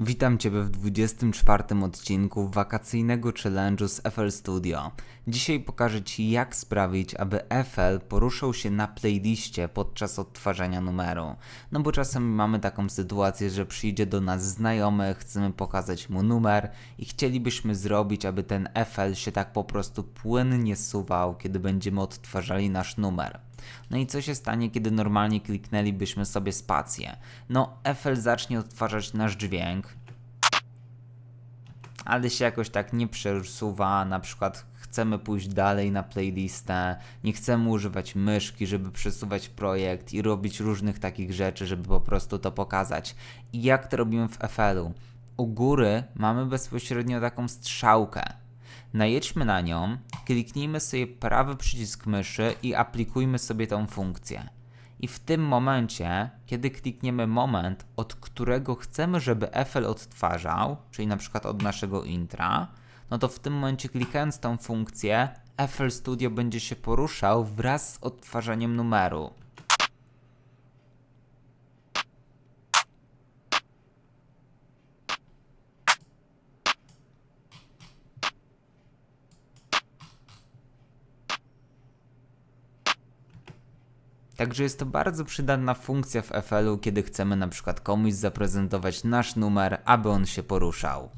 Witam Cię w 24 odcinku wakacyjnego challenge'u z FL Studio. Dzisiaj pokażę Ci jak sprawić, aby FL poruszał się na playliście podczas odtwarzania numeru. No bo czasem mamy taką sytuację, że przyjdzie do nas znajomy, chcemy pokazać mu numer i chcielibyśmy zrobić, aby ten FL się tak po prostu płynnie suwał, kiedy będziemy odtwarzali nasz numer. No i co się stanie, kiedy normalnie kliknęlibyśmy sobie spację? No, FL zacznie odtwarzać nasz dźwięk, ale się jakoś tak nie przesuwa. Na przykład chcemy pójść dalej na playlistę, nie chcemy używać myszki, żeby przesuwać projekt i robić różnych takich rzeczy, żeby po prostu to pokazać. I jak to robimy w FL-u? U góry mamy bezpośrednio taką strzałkę. Najedźmy na nią, kliknijmy sobie prawy przycisk myszy i aplikujmy sobie tą funkcję. I w tym momencie, kiedy klikniemy moment, od którego chcemy, żeby FL odtwarzał, czyli na przykład od naszego intra, no to w tym momencie klikając tą funkcję, FL Studio będzie się poruszał wraz z odtwarzaniem numeru. Także jest to bardzo przydatna funkcja w FL-u, kiedy chcemy na przykład komuś zaprezentować nasz numer, aby on się poruszał.